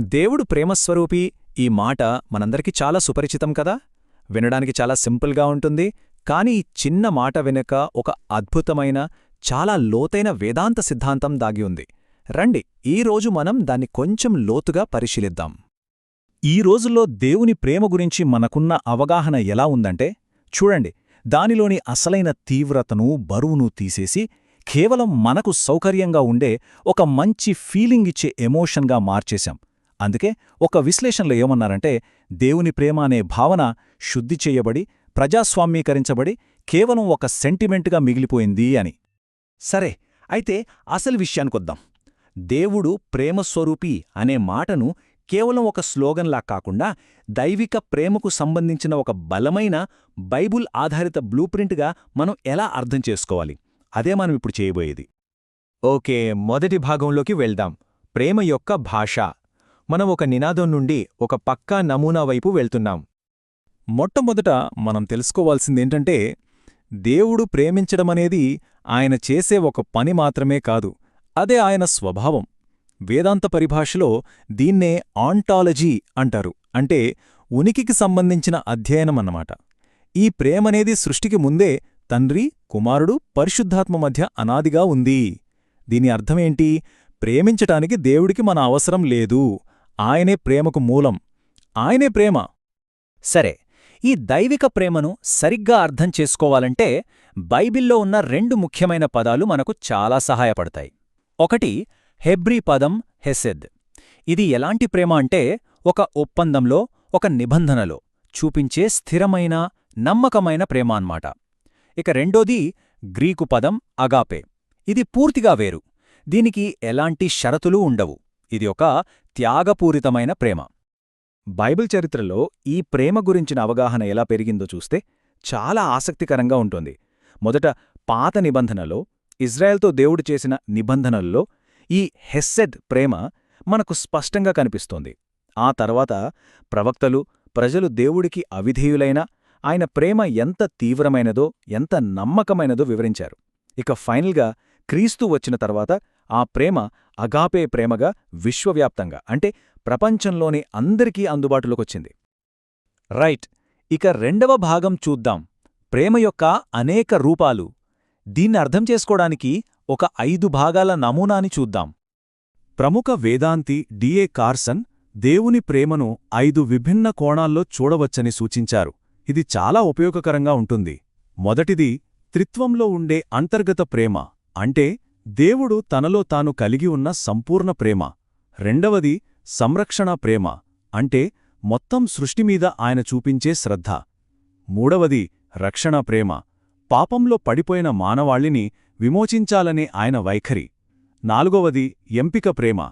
దేవుడు ప్రేమస్వరూపి ఈ మాట మనందరికీ చాలా సుపరిచితం కదా? వినడానికి చాలా సింపుల్గా ఉంటుంది కాని ఈ చిన్న మాట వెనుక ఒక అద్భుతమైన చాలా లోతైన వేదాంత సిద్ధాంతం దాగి ఉంది. రండి ఈరోజు మనం దాన్ని కొంచెం లోతుగా పరిశీలిద్దాం. ఈ రోజుల్లో దేవుని ప్రేమ గురించి మనకున్న అవగాహన ఎలా ఉందంటే చూడండి దానిలోని అసలైన తీవ్రతను బరువును తీసేసి కేవలం మనకు సౌకర్యంగా ఉండే ఒక మంచి ఫీలింగ్ ఇచ్చే ఎమోషన్గా మార్చేశాం. అందుకే ఒక విశ్లేషణలో ఏమన్నారంటే దేవుని ప్రేమ అనే భావన శుద్ధి చేయబడి ప్రజాస్వామ్యీకరించబడి కేవలం ఒక సెంటిమెంట్గా మిగిలిపోయింది అని. సరే అయితే అసలు విషయానికొద్దాం. దేవుడు ప్రేమస్వరూపి అనే మాటను కేవలం ఒక స్లోగన్లా కాకుండా దైవిక ప్రేమకు సంబంధించిన ఒక బలమైన బైబుల్ ఆధారిత బ్లూప్రింట్గా మనం ఎలా అర్థం చేసుకోవాలి? అదే మనం ఇప్పుడు చేయబోయేది. ఓకే మొదటి భాగంలోకి వెళ్దాం. ప్రేమ యొక్క భాష. మనం ఒక నినాదం నుండి ఒక పక్కా నమూనా వైపు వెళ్తున్నాం. మొట్టమొదట మనం తెలుసుకోవాల్సిందేంటంటే దేవుడు ప్రేమించడమనేది ఆయన చేసే ఒక పని మాత్రమే కాదు అదే ఆయన స్వభావం. వేదాంత పరిభాషలో దీన్నే ఆంటాలజీ అంటారు అంటే ఉనికికి సంబంధించిన అధ్యయనమన్నమాట. ఈ ప్రేమనేది సృష్టికి ముందే తండ్రి కుమారుడు పరిశుద్ధాత్మ మధ్య అనాదిగా ఉంది. దీని అర్థమేంటి? ప్రేమించటానికి దేవుడికి మన అవసరం లేదు. ఆయనే ప్రేమకు మూలం. ఆయనే ప్రేమ. సరే ఈ దైవిక ప్రేమను సరిగ్గా అర్థం చేసుకోవాలంటే బైబిల్లో ఉన్న రెండు ముఖ్యమైన పదాలు మనకు చాలా సహాయపడతాయి. ఒకటి హెబ్రీ పదం హెసెద్. ఇది ఎలాంటి ప్రేమ అంటే ఒక ఒప్పందంలో ఒక నిబంధనలో చూపించే స్థిరమైన నమ్మకమైన ప్రేమ అన్నమాట. ఇక రెండోది గ్రీకు పదం అగాపే. ఇది పూర్తిగా వేరు. దీనికి ఎలాంటి షరతులూ ఉండవు. ఇది ఒక త్యాగపూరితమైన ప్రేమ. బైబిల్ చరిత్రలో ఈ ప్రేమ గురించిన అవగాహన ఎలా పెరిగిందో చూస్తే చాలా ఆసక్తికరంగా ఉంటుంది. మొదట పాత నిబంధనలో ఇజ్రాయెల్తో దేవుడు చేసిన నిబంధనల్లో ఈ హెస్సెద్ ప్రేమ మనకు స్పష్టంగా కనిపిస్తోంది. ఆ తర్వాత ప్రవక్తలు ప్రజలు దేవుడికి అవిధేయులైన ఆయన ప్రేమ ఎంత తీవ్రమైనదో ఎంత నమ్మకమైనదో వివరించారు. ఇక ఫైనల్గా క్రీస్తు వచ్చిన తర్వాత ఆ ప్రేమ అగాపే ప్రేమగా విశ్వవ్యాప్తంగా అంటే ప్రపంచంలోని అందరికీ అందుబాటులోకొచ్చింది. రైట్ ఇక రెండవ భాగం చూద్దాం. ప్రేమ యొక్క అనేక రూపాలు. దీన్ని అర్థం చేసుకోవడానికి ఒక ఐదు భాగాల నమూనాని చూద్దాం. ప్రముఖ వేదాంతి డిఏ కార్సన్ దేవుని ప్రేమను ఐదు విభిన్న కోణాల్లో చూడవచ్చని సూచించారు. ఇది చాలా ఉపయోగకరంగా ఉంటుంది. మొదటిది త్రిత్వంలో ఉండే అంతర్గత ప్రేమ అంటే దేవుడు తనలో తాను కలిగి ఉన్న సంపూర్ణ ప్రేమ. రెండవది సంరక్షణ ప్రేమ. అంటే మొత్తం సృష్టిమీద ఆయన చూపించే శ్రద్ధ. మూడవది రక్షణ ప్రేమ. పాపంలో పడిపోయిన మానవాళిని విమోచించాలనే ఆయన వైఖరి. నాలుగవది ఎంపిక ప్రేమ.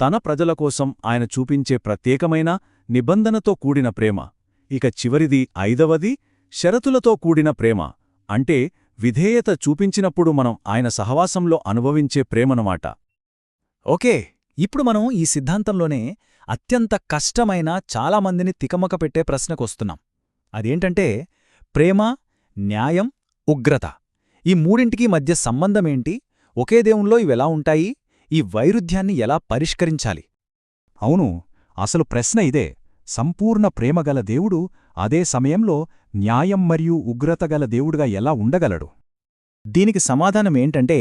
తన ప్రజల కోసం ఆయన చూపించే ప్రత్యేకమైన నిబంధనతో కూడిన ప్రేమ. ఇక చివరిది ఐదవది షరతులతో కూడిన ప్రేమ. అంటే విధేయత చూపించినప్పుడు మనం ఆయన సహవాసంలో అనుభవించే ప్రేమనమాట. ఓకే ఇప్పుడు మనం ఈ సిద్ధాంతంలోనే అత్యంత కష్టమైన చాలామందిని తికమక పెట్టే ప్రశ్నకొస్తున్నాం అదేంటంటే ప్రేమ న్యాయం ఉగ్రత. ఈ మూడింటికి మధ్య సంబంధమేంటి? ఒకే దేవుంలో ఇవెలా ఉంటాయి? ఈ వైరుధ్యాన్ని ఎలా పరిష్కరించాలి? అవును అసలు ప్రశ్న ఇదే. సంపూర్ణ ప్రేమగల దేవుడు అదే సమయంలో న్యాయం మరియు ఉగ్రతగల దేవుడుగా ఎలా ఉండగలడు? దీనికి సమాధానమేంటంటే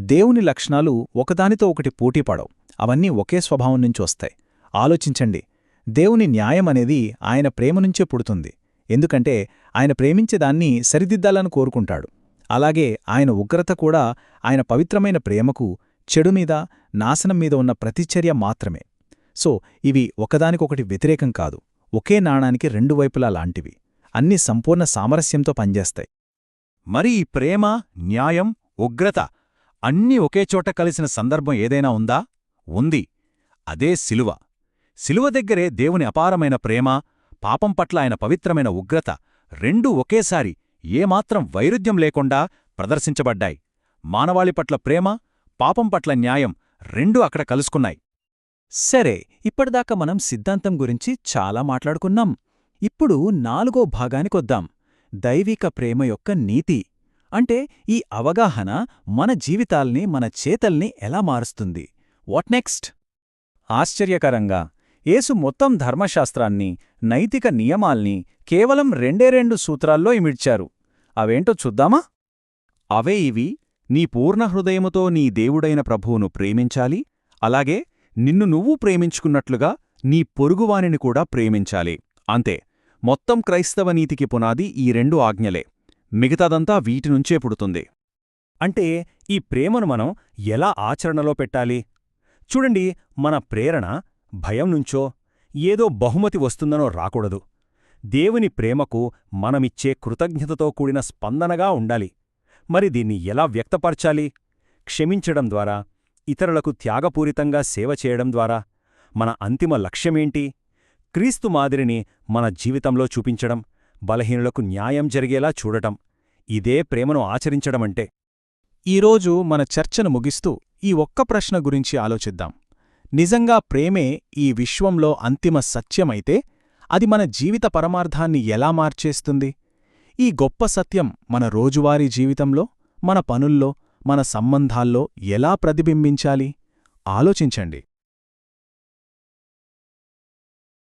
దేవుని లక్షణాలు ఒకదానితో ఒకటి పోటీపడవు అవన్నీ ఒకే స్వభావం నుంచి వస్తాయి. ఆలోచించండి. దేవుని న్యాయమనేది ఆయన ప్రేమ నుంచే పుడుతుంది. ఎందుకంటే ఆయన ప్రేమించేదాన్ని సరిదిద్దాలని కోరుకుంటాడు. అలాగే ఆయన ఉగ్రత కూడా ఆయన పవిత్రమైన ప్రేమకు చెడుమీద నాశనం మీద ఉన్న ప్రతిచర్య మాత్రమే. సో ఇవి ఒకదానికొకటి వ్యతిరేకం కాదు. ఒకే నాణానికి రెండు వైపులా లాంటివి. అన్ని సంపూర్ణ సామరస్యంతో పనిచేస్తాయి. మరి ఈ ప్రేమ న్యాయం ఉగ్రత అన్నీ ఒకేచోట కలిసిన సందర్భం ఏదైనా ఉందా? ఉంది. అదే శిలువ శిలువ దగ్గరే దేవుని అపారమైన ప్రేమ పాపం పట్ల ఆయన పవిత్రమైన ఉగ్రత రెండూ ఒకేసారి ఏమాత్రం వైరుధ్యం లేకుండా ప్రదర్శించబడ్డాయి. మానవాళి పట్ల ప్రేమ పాపం పట్ల న్యాయం రెండూ అక్కడ కలుసుకున్నాయి. సరే ఇప్పటిదాకా మనం సిద్ధాంతం గురించి చాలా మాట్లాడుకున్నాం. ఇప్పుడు నాలుగో భాగానికొద్దాం దైవిక ప్రేమ యొక్క నీతి. అంటే ఈ అవగాహన మన జీవితాల్ని మన చేతల్ని ఎలా మారుస్తుంది? What next? ఆశ్చర్యకరంగా. ఏసు మొత్తం ధర్మశాస్త్రాన్ని నైతిక నియమాల్ని కేవలం రెండే రెండు సూత్రాల్లో ఇమిడ్చారు. అవేంటో చూద్దామా? అవే ఇవి. నీ పూర్ణ హృదయముతో నీ దేవుడైన ప్రభువును ప్రేమించాలి. అలాగే నిన్ను నువ్వు ప్రేమించుకున్నట్లుగా నీ పొరుగువానిని కూడా ప్రేమించాలి. అంతే మొత్తం క్రైస్తవ నీతికి పునాది ఈ రెండు ఆజ్ఞలే. మిగతాదంతా వీటినుంచే పుడుతుంది. అంటే ఈ ప్రేమను మనం ఎలా ఆచరణలో పెట్టాలి? చూడండి మన ప్రేరణ భయం నుంచో ఏదో బహుమతి వస్తుందనో రాకూడదు. దేవుని ప్రేమకు మనమిచ్చే కృతజ్ఞతతో కూడిన స్పందనగా ఉండాలి. మరి దీన్ని ఎలా వ్యక్తపరచాలి? క్షమించడం ద్వారా ఇతరులకు త్యాగపూరితంగా సేవ చేయడం ద్వారా మన అంతిమ లక్ష్యమేంటి? క్రీస్తు మాదిరిని మన జీవితంలో చూపించడం బలహీనులకు న్యాయం జరిగేలా చూడటం ఇదే ప్రేమను ఆచరించడమంటే. ఈరోజు మన చర్చను ముగిస్తూ ఈ ఒక్క ప్రశ్న గురించి ఆలోచిద్దాం. నిజంగా ప్రేమే ఈ విశ్వంలో అంతిమ సత్యమైతే అది మన జీవిత పరమార్థాన్ని ఎలా మార్చేస్తుంది? ఈ గొప్ప సత్యం మన రోజువారీ జీవితంలో మన పనుల్లో మన సంబంధాల్లో ఎలా ప్రతిబింబించాలి? ఆలోచించండి.